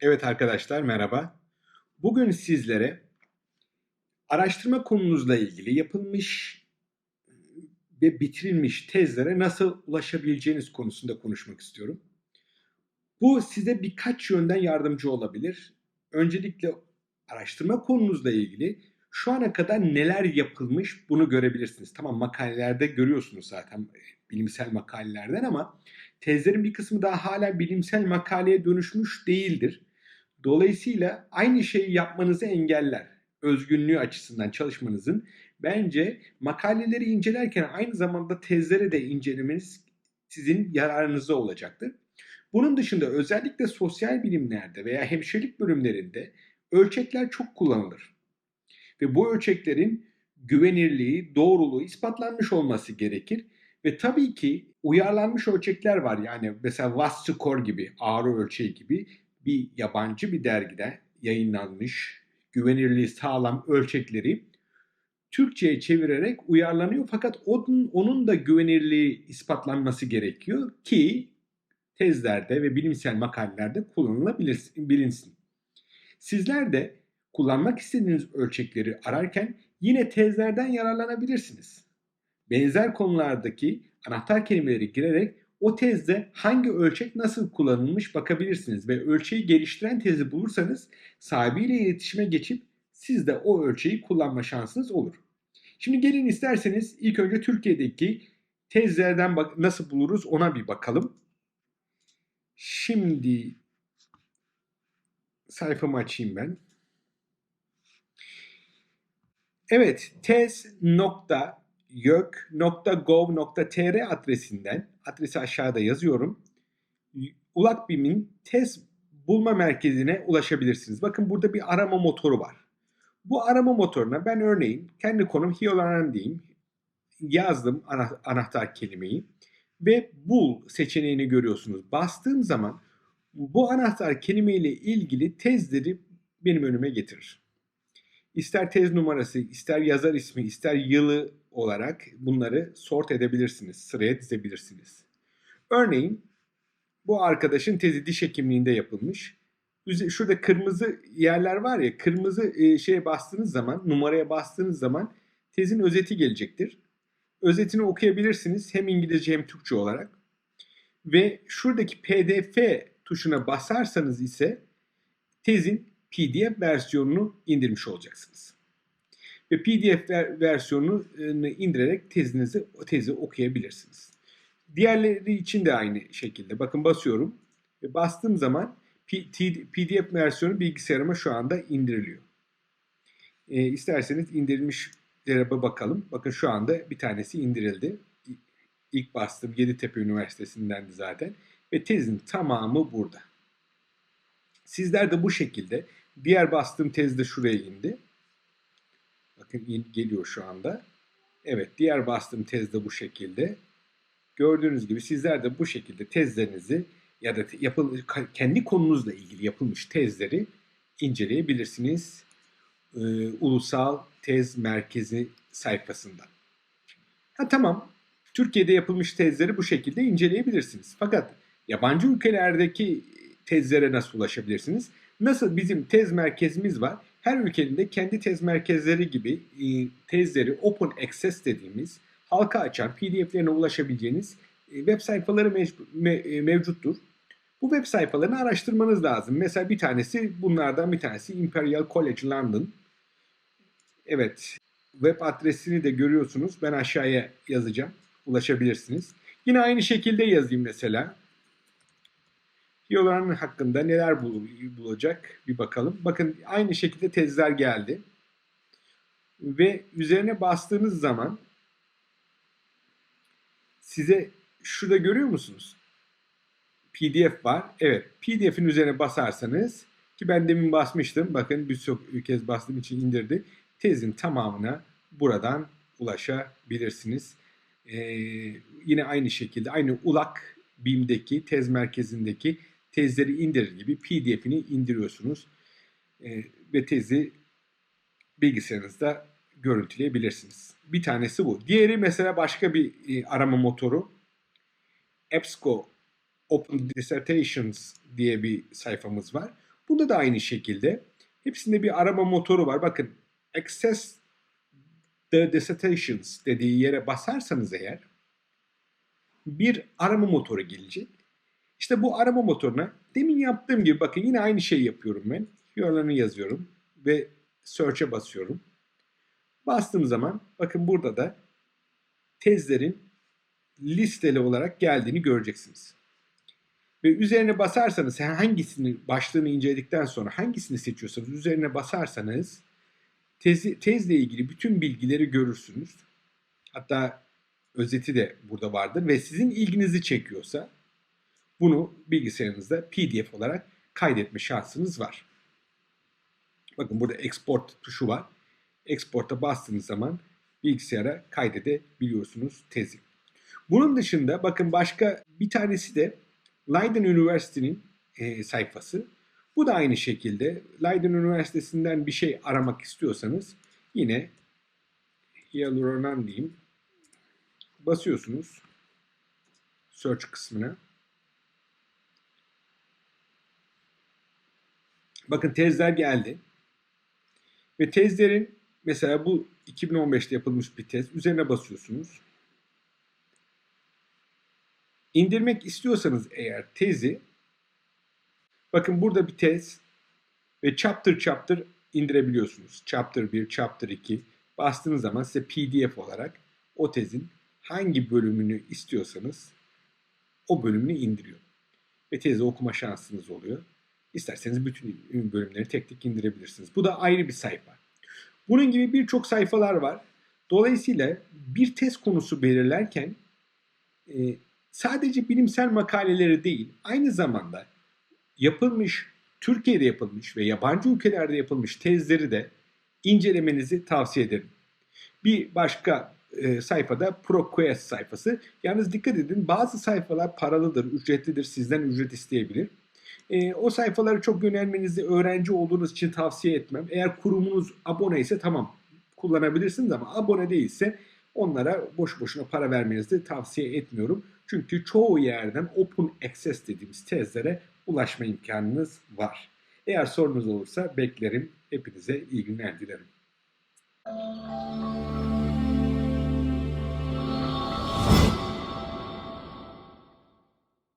Evet arkadaşlar merhaba. Bugün sizlere araştırma konunuzla ilgili yapılmış ve bitirilmiş tezlere nasıl ulaşabileceğiniz konusunda konuşmak istiyorum. Bu size birkaç yönden yardımcı olabilir. Öncelikle araştırma konunuzla ilgili şu ana kadar neler yapılmış bunu görebilirsiniz. Tamam makalelerde görüyorsunuz zaten e, bilimsel makalelerden ama tezlerin bir kısmı daha hala bilimsel makaleye dönüşmüş değildir. Dolayısıyla aynı şeyi yapmanızı engeller. Özgünlüğü açısından çalışmanızın bence makaleleri incelerken aynı zamanda tezlere de incelemeniz sizin yararınıza olacaktır. Bunun dışında özellikle sosyal bilimlerde veya hemşirelik bölümlerinde ölçekler çok kullanılır. Ve bu ölçeklerin güvenirliği, doğruluğu ispatlanmış olması gerekir. Ve tabii ki uyarlanmış ölçekler var. Yani mesela WAS score gibi, ağrı ölçeği gibi bir yabancı bir dergide yayınlanmış güvenirliği sağlam ölçekleri Türkçe'ye çevirerek uyarlanıyor. Fakat onun, onun da güvenirliği ispatlanması gerekiyor ki tezlerde ve bilimsel makalelerde kullanılabilinsin. Sizler de kullanmak istediğiniz ölçekleri ararken yine tezlerden yararlanabilirsiniz. Benzer konulardaki anahtar kelimeleri girerek o tezde hangi ölçek nasıl kullanılmış bakabilirsiniz ve ölçeği geliştiren tezi bulursanız sahibiyle iletişime geçip siz de o ölçeği kullanma şansınız olur. Şimdi gelin isterseniz ilk önce Türkiye'deki tezlerden nasıl buluruz ona bir bakalım. Şimdi sayfamı açayım ben. Evet, tez nokta yok.gov.tr adresinden, adresi aşağıda yazıyorum. Ulakbim'in tez bulma merkezine ulaşabilirsiniz. Bakın burada bir arama motoru var. Bu arama motoruna ben örneğin kendi konum Hyolan diyeyim. Yazdım anahtar kelimeyi ve bul seçeneğini görüyorsunuz. Bastığım zaman bu anahtar kelimeyle ilgili tezleri benim önüme getirir. İster tez numarası, ister yazar ismi, ister yılı olarak bunları sort edebilirsiniz, sıraya dizebilirsiniz. Örneğin bu arkadaşın tezi diş hekimliğinde yapılmış. Şurada kırmızı yerler var ya, kırmızı e, şeye bastığınız zaman, numaraya bastığınız zaman tezin özeti gelecektir. Özetini okuyabilirsiniz hem İngilizce hem Türkçe olarak. Ve şuradaki PDF tuşuna basarsanız ise tezin PDF versiyonunu indirmiş olacaksınız. Ve PDF versiyonunu indirerek tezinizi tezi okuyabilirsiniz. Diğerleri için de aynı şekilde. Bakın basıyorum ve bastığım zaman PDF versiyonu bilgisayarıma şu anda indiriliyor. E, isterseniz indirilmişlere bakalım. Bakın şu anda bir tanesi indirildi. İlk bastığım Yeditepe Üniversitesi'ndendi zaten. Ve tezin tamamı burada. Sizler de bu şekilde diğer bastığım tez de şuraya indi. Bakın geliyor şu anda. Evet diğer bastığım tez de bu şekilde. Gördüğünüz gibi sizler de bu şekilde tezlerinizi ya da yapıl kendi konunuzla ilgili yapılmış tezleri inceleyebilirsiniz. Ee, Ulusal Tez Merkezi sayfasından. Ha tamam. Türkiye'de yapılmış tezleri bu şekilde inceleyebilirsiniz. Fakat yabancı ülkelerdeki tezlere nasıl ulaşabilirsiniz? Nasıl bizim tez merkezimiz var. Her ülkenin de kendi tez merkezleri gibi e, tezleri open access dediğimiz halka açan pdf'lerine ulaşabileceğiniz e, web sayfaları e, mevcuttur. Bu web sayfalarını araştırmanız lazım. Mesela bir tanesi bunlardan bir tanesi Imperial College London. Evet web adresini de görüyorsunuz. Ben aşağıya yazacağım. Ulaşabilirsiniz. Yine aynı şekilde yazayım mesela. Yolan hakkında neler bulacak bir bakalım. Bakın aynı şekilde tezler geldi. Ve üzerine bastığınız zaman size şurada görüyor musunuz? PDF var. Evet PDF'in üzerine basarsanız ki ben demin basmıştım. Bakın bir kez bastığım için indirdi. Tezin tamamına buradan ulaşabilirsiniz. Ee, yine aynı şekilde aynı ULAK BİM'deki tez merkezindeki tezleri indirir gibi pdf'ini indiriyorsunuz. E, ve tezi bilgisayarınızda görüntüleyebilirsiniz. Bir tanesi bu. Diğeri mesela başka bir e, arama motoru. EBSCO Open Dissertations diye bir sayfamız var. Bunda da aynı şekilde hepsinde bir arama motoru var. Bakın access the dissertations dediği yere basarsanız eğer bir arama motoru gelecek. İşte bu arama motoruna demin yaptığım gibi bakın yine aynı şeyi yapıyorum ben. URL'ını yazıyorum ve search'e basıyorum. Bastığım zaman bakın burada da tezlerin listeli olarak geldiğini göreceksiniz. Ve üzerine basarsanız hangisini başlığını inceledikten sonra hangisini seçiyorsanız üzerine basarsanız tezi, tezle ilgili bütün bilgileri görürsünüz. Hatta özeti de burada vardır ve sizin ilginizi çekiyorsa bunu bilgisayarınızda PDF olarak kaydetme şansınız var. Bakın burada export tuşu var. Export'a bastığınız zaman bilgisayara kaydedebiliyorsunuz tezi. Bunun dışında bakın başka bir tanesi de Leiden Üniversitesi'nin e, sayfası. Bu da aynı şekilde Leiden Üniversitesi'nden bir şey aramak istiyorsanız yine hyaluronan diyeyim. Basıyorsunuz search kısmına. Bakın tezler geldi. Ve tezlerin mesela bu 2015'te yapılmış bir tez. Üzerine basıyorsunuz. İndirmek istiyorsanız eğer tezi bakın burada bir tez ve chapter chapter indirebiliyorsunuz. Chapter 1, chapter 2 bastığınız zaman size PDF olarak o tezin hangi bölümünü istiyorsanız o bölümünü indiriyor. Ve tezi okuma şansınız oluyor. İsterseniz bütün bölümleri tek tek indirebilirsiniz. Bu da ayrı bir sayfa. Bunun gibi birçok sayfalar var. Dolayısıyla bir tez konusu belirlerken e, sadece bilimsel makaleleri değil, aynı zamanda yapılmış, Türkiye'de yapılmış ve yabancı ülkelerde yapılmış tezleri de incelemenizi tavsiye ederim. Bir başka e, sayfada ProQuest sayfası. Yalnız dikkat edin bazı sayfalar paralıdır, ücretlidir, sizden ücret isteyebilir. E, o sayfaları çok yönelmenizi öğrenci olduğunuz için tavsiye etmem. Eğer kurumunuz abone ise tamam kullanabilirsiniz ama abone değilse onlara boş boşuna para vermenizi tavsiye etmiyorum. Çünkü çoğu yerden open access dediğimiz tezlere ulaşma imkanınız var. Eğer sorunuz olursa beklerim. Hepinize iyi günler dilerim.